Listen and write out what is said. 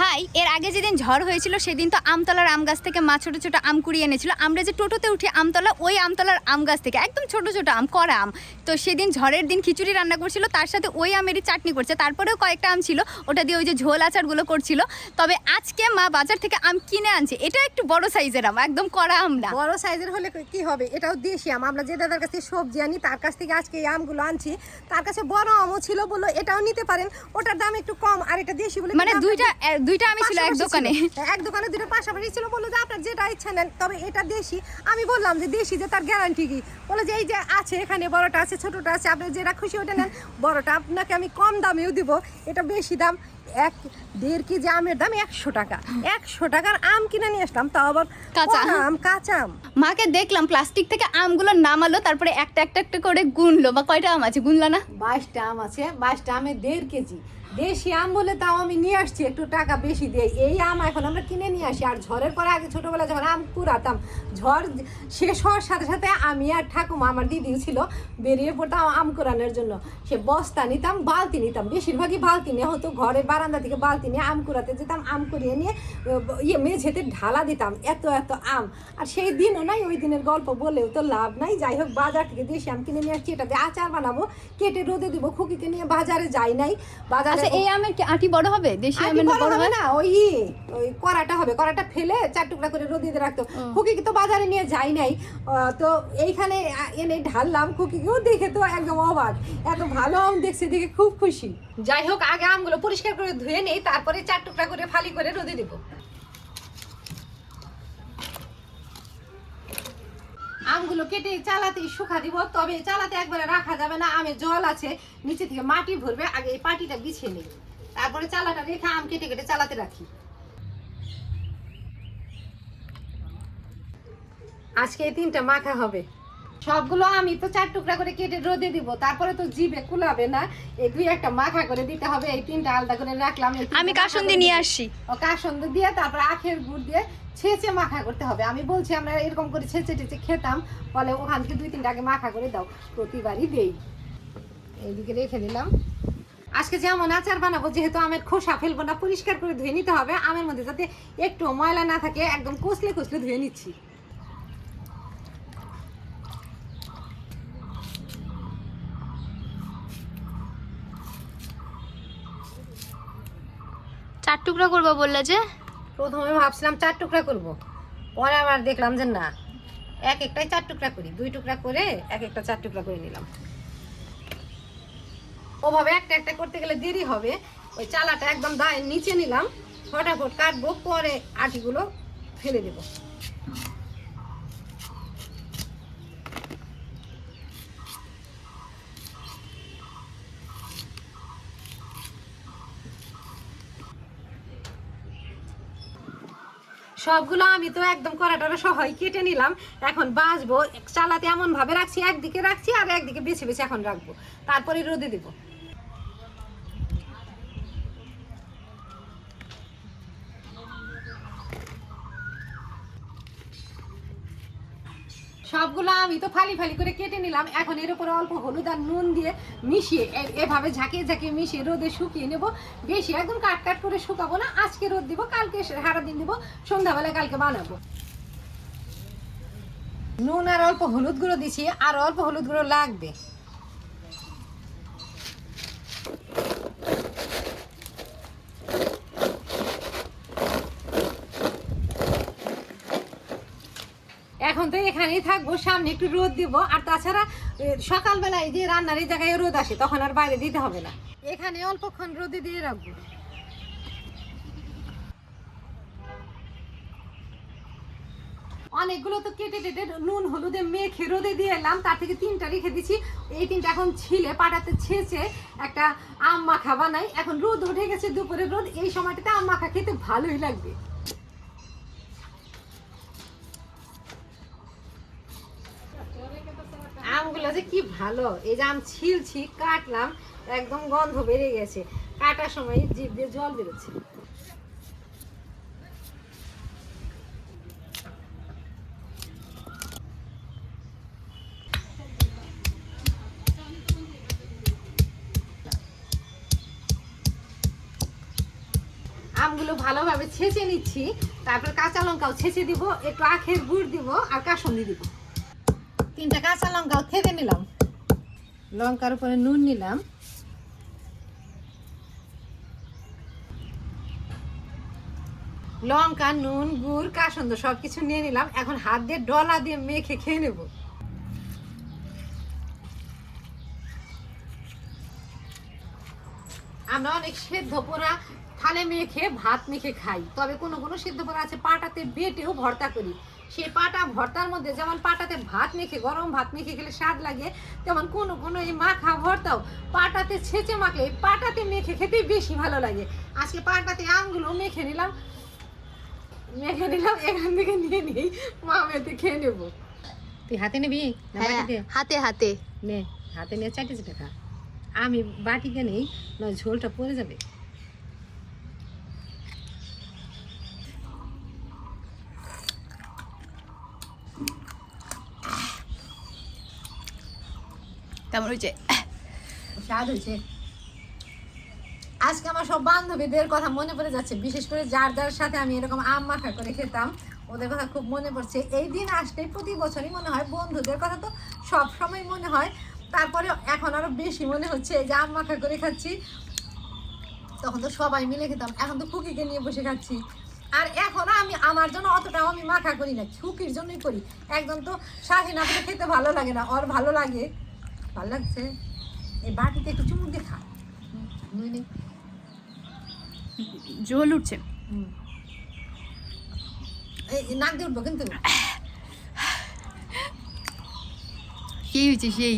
High এর আগে যেদিন ঝড় হয়েছিল সেদিন তো আমতলার আম গাছ থেকে মা ছোটো ছোটো আম কুড়িয়ে এনেছিল। আমরা যে টোটোতে উঠি আমতলা ওই আমতলার আম গাছ থেকে একদম ছোট ছোট আম করা আম। তো সেদিন ঝড়ের দিন খিচুড়ি রান্না করছিল তার সাথে ওই আমেরই চাটনি করছে। তারপরেও কয়েকটা আম ছিল ওটা দিয়ে ওই যে ঝোল আচারগুলো করছিল। তবে আজকে মা বাজার থেকে আম কিনে আনছে। এটা একটু বড় সাইজের আম একদম করা আম না। বড় সাইজের হলে কি হবে? এটাও দেশি আম। আমরা যে দাদার কাছে সবজি আনি তার কাছ থেকে আজকে এই আমগুলো আনছি। তার কাছে বড় আমও ছিল বলল এটাও নিতে পারেন। ওটার দাম একটু কম আর এটা দেশি বলে মানে দুইটা দুইটা আমি ছিল এক দোকানে। এক দোকানে দুটো পাশাপাশি ছিল বলল যে আপনার যেটা ইচ্ছা নেন তবে এটা দেশি। আমি বললাম যে দেশি যে তার গ্যারান্টি কি? বলে যে এই যে আছে এখানে বড়টা আছে ছোটটা আছে আপনি যেটা খুশি ওটা নেন। বড়টা আপনাকে আমি কম দামেও দিব এটা বেশি দাম। এক দেড় কেজি আমের দাম একশো টাকা। একশো টাকার আম কিনে নিয়ে আসলাম তাও আবার কাঁচা। আম। কাঁচা আম। মাকে দেখলাম প্লাস্টিক থেকে আমগুলো নামালো তারপরে একটা একটা একটা করে গুনলো। বা কয়টা আম আছে? গুনলো না? বাইশটা আম আছে বাইশটা আমে দেড় কেজি। দেশি আম বলে তাও আমি নিয়ে আসছি, একটু টাকা বেশি দিয়ে। এই আম এখন আমরা কিনে নিয়ে আসি, আর ঝড়ের পরে আগে ছোটবেলা যখন আম কুড়াতাম, ঝড় শেষ হওয়ার সাথে সাথে আমি আর ঠাকুমা, আমার দিদিও ছিল, বেরিয়ে পড়তাম আম কুড়ানোর জন্য। সে বস্তা নিতাম, বালতি নিতাম, বেশিরভাগই বালতি নিয়ে হতো, ঘরে বারান্দা থেকে বালতি নিয়ে আম কুড়াতে যেতাম, আম কুড়িয়ে নিয়ে ইয়ে মেঝেতে ঢালা দিতাম, এত এত আম। আর সেই দিনও নাই, ওই দিনের গল্প বলেও তো লাভ নাই। যাই হোক, বাজার থেকে দেশি আম কিনে নিয়ে আসছি এটা দিয়ে আচার বানাবো, কেটে রোদে দিব, খুকিকে নিয়ে বাজারে যাই নাই। বাজারে আচ্ছা এই আমের কি আটি বড় হবে? দেশি আমের না বড় হবে না? ওই ওই কড়াটা হবে। কড়াটা ফেলে চার টুকরা করে রোদিতে রাখতো। খুকি তো বাজারে নিয়ে যাই নাই। আহ, তো এইখানে এনে ঢাললাম। খুকিকেও দেখে তো একদম অবাক। এত ভালো আম দেখছে দেখে খুব খুশি। যাই হোক আগে আমগুলো পরিষ্কার করে ধুয়ে নেই তারপরে চার টুকরা করে ফালি করে রোদে দিব। আমগুলো কেটে চালাতে শুকা দিব, তবে চালাতে একবারে রাখা যাবে না, আমের জল আছে, নিচে থেকে মাটি ভরবে, আগে এই পাটিটা বিছিয়ে নেবে তারপরে চালাটা রেখে আম কেটে কেটে চালাতে রাখি। আজকে এই তিনটা মাখা হবে। সবগুলো আমি তো চার টুকরা করে কেটে রোদে দিব তারপরে তো জিভে কুলাবে না। এই দুই একটা মাখা করে দিতে হবে এই তিনটা আলাদা করে রাখলাম আমি কাসুন্দি নিয়ে। আসছি ও কাসন্দ দিয়ে তারপর আখের গুড় দিয়ে ছেঁচে মাখা করতে হবে। আমি বলছি আমরা এরকম করে ছেঁচে টেচে খেতাম বলে ওখান থেকে দুই তিনটা আগে মাখা করে দাও প্রতিবারই দেই। এইদিকে রেখে দিলাম। আজকে যেমন আচার বানাবো যেহেতু আমের খোসা ফেলব না পরিষ্কার করে ধুয়ে নিতে হবে আমের মধ্যে যাতে একটু ময়লা না থাকে একদম কষলে কষলে ধুয়ে নিচ্ছি। চার টুকরা করব বললে যে? প্রথমে ভাবছিলাম চার টুকরা করব। পরে আবার দেখলাম যে না, এক একটাই চার টুকরা করি। দুই টুকরা করে এক একটা চার টুকরা করে নিলাম। ওভাবে একটা একটা করতে গেলে দেরি হবে। ওই চালাটা একদম দায়ের নিচে নিলাম। ফটাফট কাটবো, পরে আটিগুলো ফেলে দেবো। সবগুলো আমি তো একদম কড়াটা সহই কেটে নিলাম। এখন বাঁচবো, চালাতে এমনভাবে রাখছি, একদিকে রাখছি আর একদিকে বেছে বেছে এখন রাখব। তারপরে রোদে দেব। সবগুলো আমি তো ফালি ফালি করে কেটে নিলাম। এখন এর উপরে অল্প হলুদ আর নুন দিয়ে মিশিয়ে এভাবে ঝাঁকিয়ে ঝাঁকিয়ে মিশিয়ে রোদে শুকিয়ে নেব। বেশি একদম কাট কাট করে শুকাবো না। আজকে রোদ দিব, কালকে সারা দিন দিব সন্ধ্যাবেলায় কালকে বানাবো। নুন আর অল্প হলুদ গুঁড়ো দিছি, আর অল্প হলুদ গুঁড়ো লাগবে এখন তো এখানেই থাকব সামনে একটু রোদ দিব। আর তাছাড়া এ, সকালবেলায় যে রান্নার এই জায়গায় রোদ আসে তখন আর বাইরে দিতে হবে না। এখানে অল্পক্ষণ রোদে দিয়ে রাখব। অনেকগুলো তো কেটে কেটে নুন হলুদে মেখে রোদে দিয়ে এলাম তার থেকে তিনটা রেখে দিছি। এই তিনটা এখন ছিলে পাটাতে ছেঁচে একটা আম মাখা বানাই। এখন রোদ উঠে গেছে দুপুরে রোদ এই সময়টাতে আম মাখা খেতে ভালোই লাগবে আমগুলো যে কি ভালো। এই যে আম ছিলছি, কাটলাম, একদম গন্ধ বেড়ে গেছে। কাটার সময় জিভ দিয়ে জল বেরোচ্ছে। আমগুলো ভালোভাবে ছেঁচে নিচ্ছি, তারপর কাঁচা লঙ্কাও ছেঁচে দিব, একটু আখের গুড় দিব আর কাসন্দি দিব। তিনটা কাঁচা লঙ্কাও থেতে নিলাম। লঙ্কার উপরে নুন নিলাম। লঙ্কা, নুন, গুড়, কাসন্দ সব কিছু নিয়ে নিলাম। এখন হাত দিয়ে ডলা দিয়ে মেখে খেয়ে নেব। আমরা অনেক সেদ্ধ পোড়া থালে মেখে, ভাত মেখে খাই। তবে কোনো কোনো সেদ্ধ পোড়া আছে, পাটাতে বেটেও ভর্তা করি। সেই পাটা ভর্তার মধ্যে যেমন পাটাতে ভাত মেখে গরম ভাত মেখে খেলে স্বাদ লাগে তেমন কোনো কোনো এই মাখা ভর্তাও পাটাতে ছেঁচে মাখলে এই পাটাতে মেখে খেতে বেশি ভালো লাগে। আজকে পাটাতে আমগুলো মেখে নিলাম। মেখে নিলাম এখান থেকে নিয়ে নিই মামেতে খেয়ে নেব। তুই হাতে নিবি হ্যাঁ হাতে হাতে। নে হাতে নিয়ে চাটিস চাটি খা আমি বাটিতে নেই নয় ঝোলটা পড়ে যাবে। কেমন হয়েছে স্বাদ হয়েছে। আজকে আমার সব বান্ধবীদের কথা মনে পড়ে যাচ্ছে, বিশেষ করে যার যার সাথে আমি এরকম আম মাখা করে খেতাম, ওদের কথা খুব মনে পড়ছে। এই দিন আসলে প্রতি বছরই মনে হয় বন্ধুদের কথা তো সব সময় মনে হয়। তারপরে এখন আরও বেশি মনে হচ্ছে, এই যে আম মাখা করে খাচ্ছি। তখন তো সবাই মিলে খেতাম, এখন তো খুকিকে নিয়ে বসে খাচ্ছি। আর এখন আমি, আমার জন্য অতটাও আমি মাখা করি না, খুকির জন্যই করি। একদম তো স্বাধীন আপনি খেতে ভালো লাগে না, ওর ভালো লাগে। ভালো লাগছে। এই বাটিতে একটু চুমুক দিয়ে খা। জল উঠছে। নাক দিয়ে উঠবো কিন্তু। সেই হয়েছে সেই?